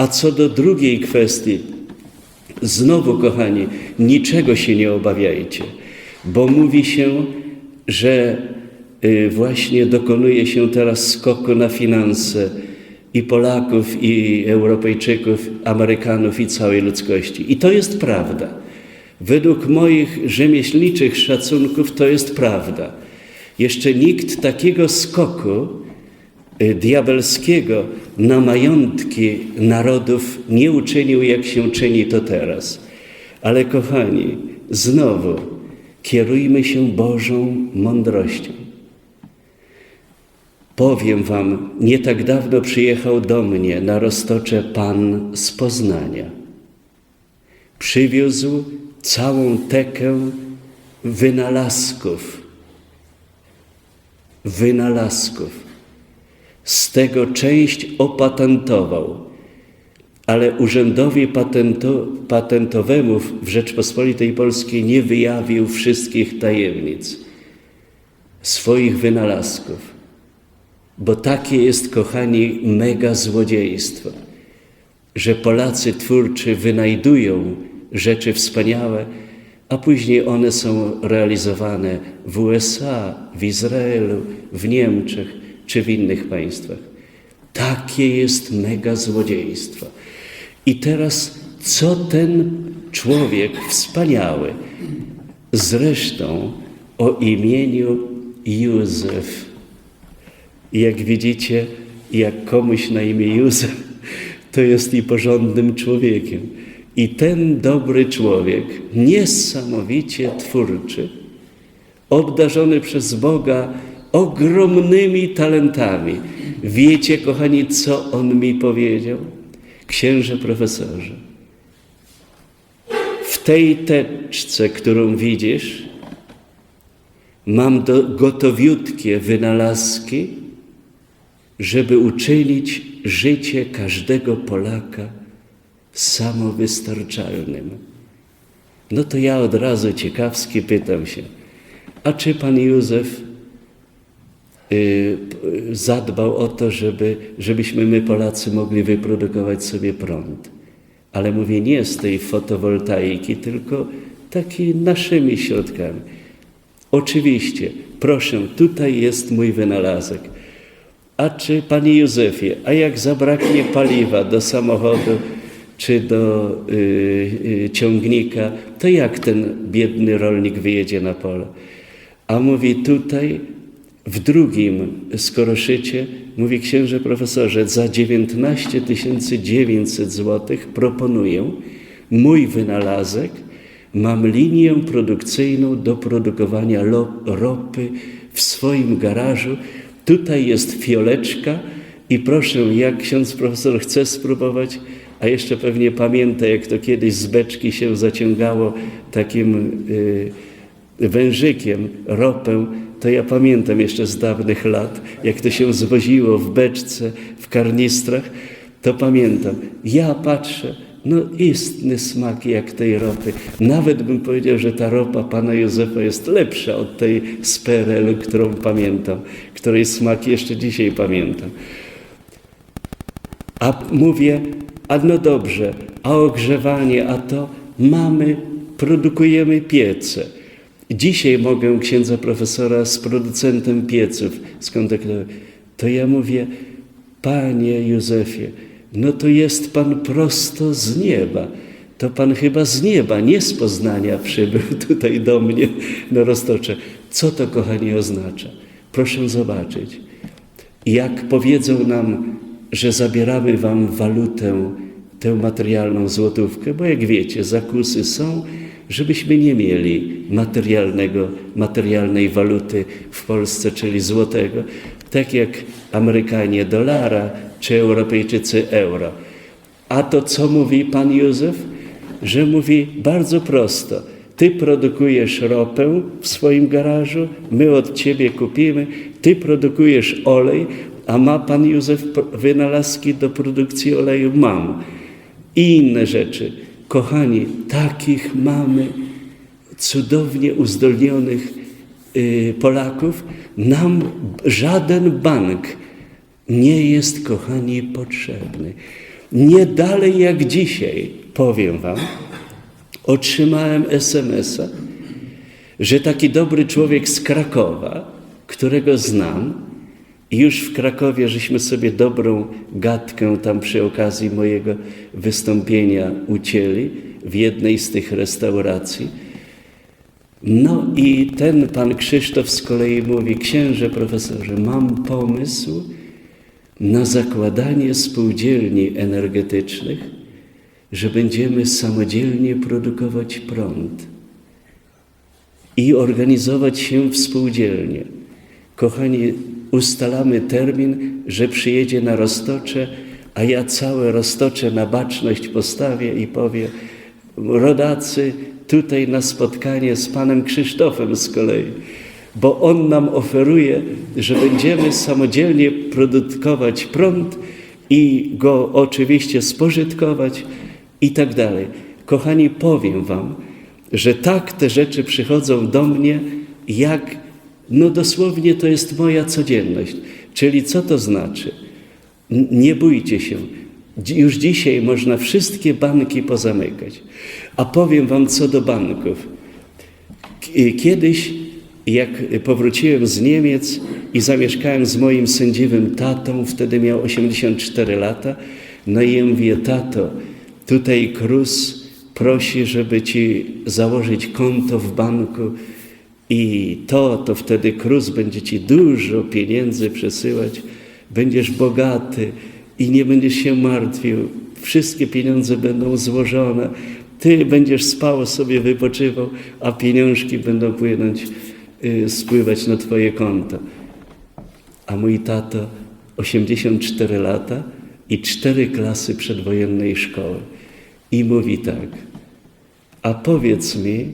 A co do drugiej kwestii, znowu, kochani, niczego się nie obawiajcie, bo mówi się, że y, właśnie dokonuje się teraz skoku na finanse i Polaków, i Europejczyków, Amerykanów i całej ludzkości. I to jest prawda. Według moich rzemieślniczych szacunków to jest prawda. Jeszcze nikt takiego skoku diabelskiego na majątki narodów nie uczynił, jak się czyni to teraz. Ale kochani, znowu kierujmy się Bożą mądrością. Powiem wam, nie tak dawno przyjechał do mnie na roztocze Pan z Poznania. Przywiózł całą tekę wynalazków. Wynalazków. Z tego część opatentował, ale urzędowi patento, patentowemu w Rzeczpospolitej Polskiej nie wyjawił wszystkich tajemnic swoich wynalazków. Bo takie jest, kochani, mega złodziejstwo, że Polacy twórczy wynajdują rzeczy wspaniałe, a później one są realizowane w USA, w Izraelu, w Niemczech czy w innych państwach. Takie jest mega złodziejstwo. I teraz, co ten człowiek wspaniały, zresztą o imieniu Józef, jak widzicie, jak komuś na imię Józef, to jest i porządnym człowiekiem. I ten dobry człowiek, niesamowicie twórczy, obdarzony przez Boga ogromnymi talentami. Wiecie, kochani, co on mi powiedział? Księże profesorze, w tej teczce, którą widzisz, mam do, gotowiutkie wynalazki, żeby uczynić życie każdego Polaka samowystarczalnym. No to ja od razu ciekawski pytam się, a czy pan Józef zadbał o to, żeby, żebyśmy my Polacy mogli wyprodukować sobie prąd? Ale mówię nie z tej fotowoltaiki, tylko taki naszymi środkami. Oczywiście, proszę, tutaj jest mój wynalazek. A czy, panie Józefie, a jak zabraknie paliwa do samochodu czy do y, y, ciągnika, to jak ten biedny rolnik wyjedzie na pole? A mówi tutaj, w drugim skoroszycie, mówi księże profesorze, za 19 900 zł proponuję mój wynalazek, mam linię produkcyjną do produkowania ropy w swoim garażu, Tutaj jest fioleczka i proszę, jak ksiądz profesor chce spróbować, a jeszcze pewnie pamięta, jak to kiedyś z beczki się zaciągało takim y, wężykiem ropę, to ja pamiętam jeszcze z dawnych lat, jak to się zwoziło w beczce, w karnistrach, to pamiętam. Ja patrzę, no istny smak jak tej ropy. Nawet bym powiedział, że ta ropa pana Józefa jest lepsza od tej z PRL-u, którą pamiętam, której smak jeszcze dzisiaj pamiętam. A mówię, a no dobrze, a ogrzewanie, a to mamy, produkujemy piece. Dzisiaj mogę księdza profesora z producentem pieców skontaktować. To ja mówię, panie Józefie, no to jest Pan prosto z nieba. To Pan chyba z nieba, nie z Poznania przybył tutaj do mnie na Roztocze. Co to, kochani, oznacza? Proszę zobaczyć. Jak powiedzą nam, że zabieramy Wam walutę, tę materialną złotówkę, bo jak wiecie, zakusy są, żebyśmy nie mieli materialnego, materialnej waluty w Polsce, czyli złotego, tak jak Amerykanie dolara, czy Europejczycy euro. A to co mówi pan Józef? Że mówi bardzo prosto. Ty produkujesz ropę w swoim garażu, my od ciebie kupimy, ty produkujesz olej, a ma pan Józef wynalazki do produkcji oleju? Mam. I inne rzeczy. Kochani, takich mamy cudownie uzdolnionych y, Polaków. Nam żaden bank nie jest, kochani, potrzebny. Nie dalej jak dzisiaj, powiem Wam, otrzymałem SMS-a, że taki dobry człowiek z Krakowa, którego znam, i już w Krakowie żeśmy sobie dobrą gadkę tam przy okazji mojego wystąpienia ucięli w jednej z tych restauracji. No i ten pan Krzysztof z kolei mówi, księże profesorze, mam pomysł na zakładanie spółdzielni energetycznych, że będziemy samodzielnie produkować prąd i organizować się w spółdzielnie. Kochani, ustalamy termin, że przyjedzie na Roztocze, a ja całe Roztocze na baczność postawię i powiem, rodacy, tutaj na spotkanie z panem Krzysztofem z kolei, bo on nam oferuje, że będziemy samodzielnie produkować prąd i go oczywiście spożytkować i tak dalej. Kochani, powiem wam, że tak te rzeczy przychodzą do mnie, jak no dosłownie to jest moja codzienność. Czyli co to znaczy? Nie bójcie się. Już dzisiaj można wszystkie banki pozamykać. A powiem Wam co do banków. K- Kiedyś, jak powróciłem z Niemiec i zamieszkałem z moim sędziwym tatą, wtedy miał 84 lata, no i ja mówię, tato, tutaj Krus prosi, żeby Ci założyć konto w banku i to, to wtedy Krus będzie Ci dużo pieniędzy przesyłać, będziesz bogaty i nie będziesz się martwił, wszystkie pieniądze będą złożone, Ty będziesz spał sobie, wypoczywał, a pieniążki będą płynąć, y, spływać na Twoje konto. A mój tato 84 lata i cztery klasy przedwojennej szkoły. I mówi tak, a powiedz mi,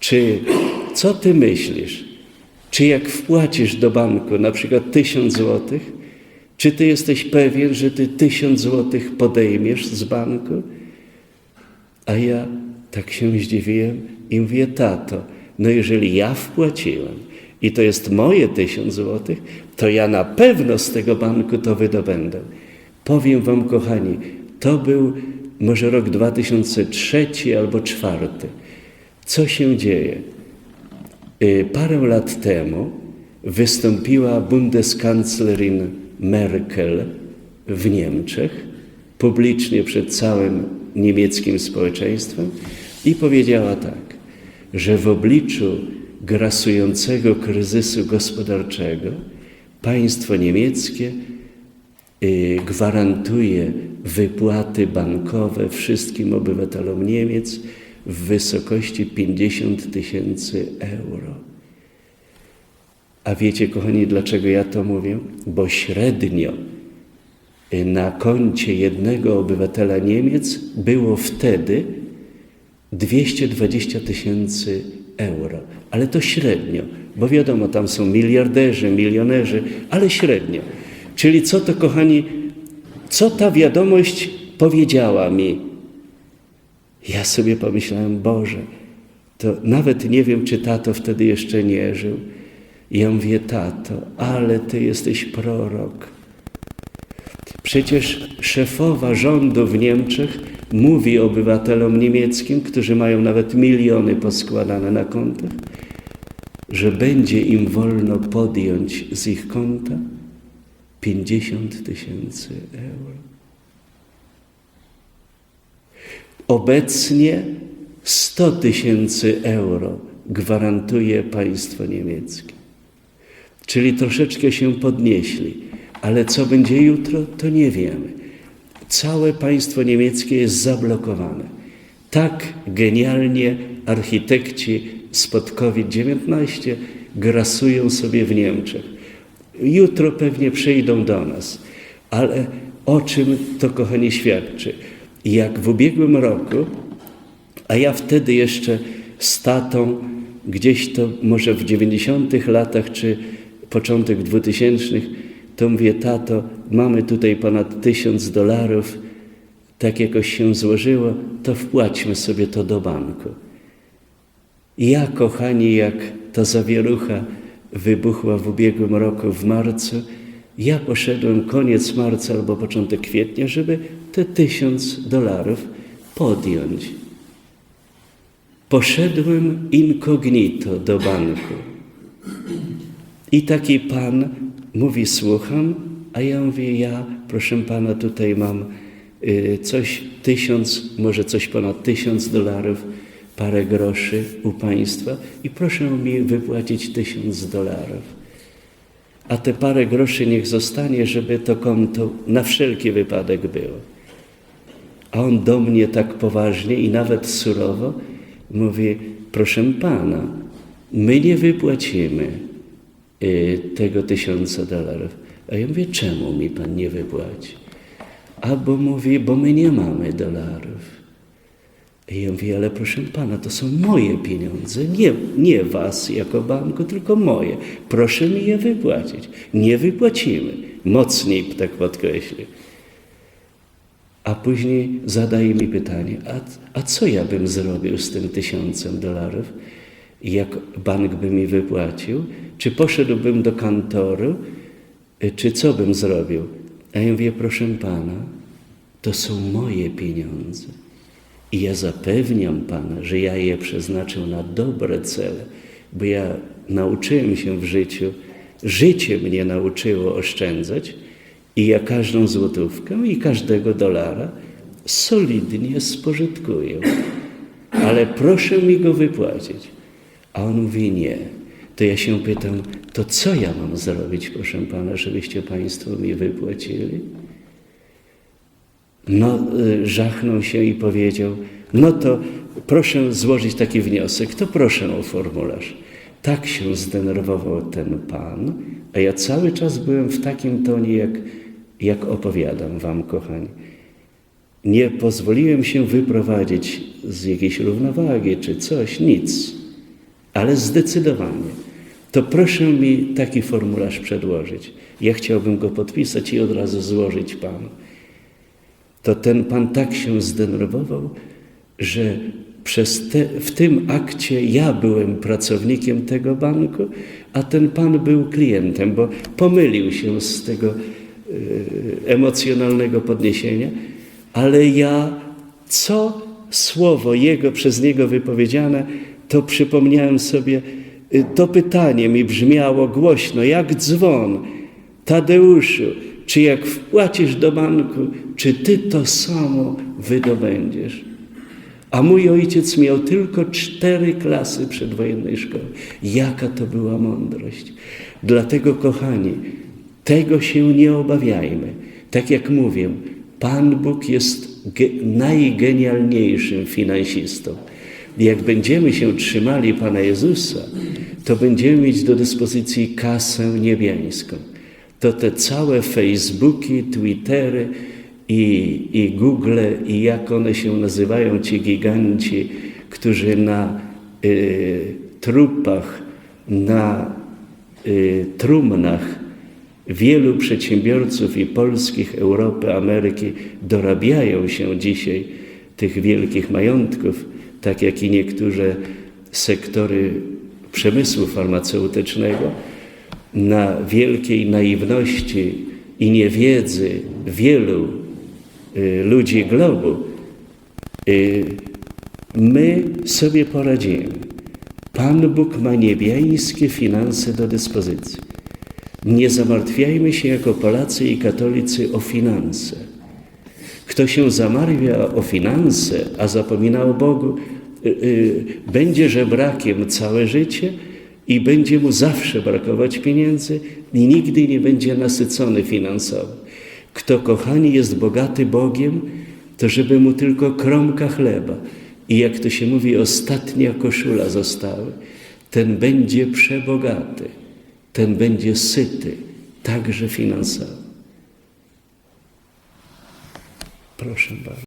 czy co ty myślisz? Czy jak wpłacisz do banku na przykład tysiąc złotych, czy ty jesteś pewien, że ty tysiąc złotych podejmiesz z banku? A ja tak się zdziwiłem i mówię, tato, no jeżeli ja wpłaciłem i to jest moje tysiąc złotych, to ja na pewno z tego banku to wydobędę. Powiem wam, kochani, to był może rok 2003 albo 2004. Co się dzieje? Y, Parę lat temu wystąpiła Bundeskanclerin Merkel w Niemczech publicznie przed całym niemieckim społeczeństwem i powiedziała tak, że w obliczu grasującego kryzysu gospodarczego państwo niemieckie y, gwarantuje wypłaty bankowe wszystkim obywatelom Niemiec w wysokości 50 tysięcy euro. A wiecie, kochani, dlaczego ja to mówię? Bo średnio na koncie jednego obywatela Niemiec było wtedy 220 tysięcy euro. Ale to średnio, bo wiadomo, tam są miliarderzy, milionerzy, ale średnio. Czyli co to, kochani, co ta wiadomość powiedziała mi? Ja sobie pomyślałem, Boże, to nawet nie wiem, czy tato wtedy jeszcze nie żył. I ja mówię, tato, ale ty jesteś prorok. Przecież szefowa rządu w Niemczech mówi obywatelom niemieckim, którzy mają nawet miliony poskładane na kontach, że będzie im wolno podjąć z ich konta 50 tysięcy euro. Obecnie 100 tysięcy euro gwarantuje państwo niemieckie. Czyli troszeczkę się podnieśli, ale co będzie jutro, to nie wiemy. Całe państwo niemieckie jest zablokowane. Tak genialnie architekci spod COVID-19 grasują sobie w Niemczech. Jutro pewnie przyjdą do nas, ale o czym to, kochani, świadczy? Jak w ubiegłym roku, a ja wtedy jeszcze z tatą, gdzieś to może w 90 latach, czy początek 2000, to mówię, tato, mamy tutaj ponad tysiąc dolarów, tak jakoś się złożyło, to wpłaćmy sobie to do banku. Ja, kochani, jak ta zawierucha wybuchła w ubiegłym roku w marcu, ja poszedłem koniec marca albo początek kwietnia, żeby te tysiąc dolarów podjąć. Poszedłem incognito do banku. I taki pan mówi, słucham, a ja mówię, ja, proszę pana, tutaj mam y, coś, tysiąc, może coś ponad tysiąc dolarów, parę groszy u państwa i proszę mi wypłacić tysiąc dolarów. A te parę groszy niech zostanie, żeby to konto na wszelki wypadek było. A on do mnie tak poważnie i nawet surowo mówi, proszę pana, my nie wypłacimy y, tego tysiąca dolarów. A ja mówię, czemu mi pan nie wypłaci? Albo mówi, bo my nie mamy dolarów. I ja mówię, ale proszę pana, to są moje pieniądze, nie, nie was jako banku, tylko moje. Proszę mi je wypłacić. Nie wypłacimy. Mocniej tak podkreślił. A później zadaje mi pytanie, a, a co ja bym zrobił z tym tysiącem dolarów, jak bank by mi wypłacił? Czy poszedłbym do kantoru, y, czy co bym zrobił? A ja mówię, proszę pana, to są moje pieniądze. I ja zapewniam Pana, że ja je przeznaczę na dobre cele, bo ja nauczyłem się w życiu, życie mnie nauczyło oszczędzać i ja każdą złotówkę i każdego dolara solidnie spożytkuję. Ale proszę mi go wypłacić. A on mówi nie. To ja się pytam, to co ja mam zrobić, proszę Pana, żebyście Państwo mi wypłacili? No, y, żachnął się i powiedział, no to proszę złożyć taki wniosek, to proszę o formularz. Tak się zdenerwował ten pan, a ja cały czas byłem w takim tonie, jak, jak opowiadam wam, kochani. Nie pozwoliłem się wyprowadzić z jakiejś równowagi czy coś, nic, ale zdecydowanie. To proszę mi taki formularz przedłożyć. Ja chciałbym go podpisać i od razu złożyć panu to ten pan tak się zdenerwował, że przez te, w tym akcie ja byłem pracownikiem tego banku, a ten pan był klientem, bo pomylił się z tego y, emocjonalnego podniesienia, ale ja co słowo jego przez niego wypowiedziane, to przypomniałem sobie, y, to pytanie mi brzmiało głośno, jak dzwon. Tadeuszu, czy jak wpłacisz do banku, czy ty to samo wydobędziesz? A mój ojciec miał tylko cztery klasy przedwojennej szkoły. Jaka to była mądrość. Dlatego, kochani, tego się nie obawiajmy. Tak jak mówię, Pan Bóg jest najgenialniejszym finansistą. Jak będziemy się trzymali Pana Jezusa, to będziemy mieć do dyspozycji kasę niebiańską to te całe Facebooki, Twittery i, i Google i jak one się nazywają, ci giganci, którzy na y, trupach, na y, trumnach wielu przedsiębiorców i polskich, Europy, Ameryki dorabiają się dzisiaj tych wielkich majątków, tak jak i niektóre sektory przemysłu farmaceutycznego na wielkiej naiwności i niewiedzy wielu y, ludzi globu, y, my sobie poradzimy. Pan Bóg ma niebiańskie finanse do dyspozycji. Nie zamartwiajmy się jako Polacy i katolicy o finanse. Kto się zamartwia o finanse, a zapomina o Bogu, y, będzie żebrakiem całe życie i będzie mu zawsze brakować pieniędzy i nigdy nie będzie nasycony finansowo. Kto, kochani, jest bogaty Bogiem, to żeby mu tylko kromka chleba i jak to się mówi, ostatnia koszula zostały, ten będzie przebogaty, ten będzie syty, także finansowo. Proszę bardzo.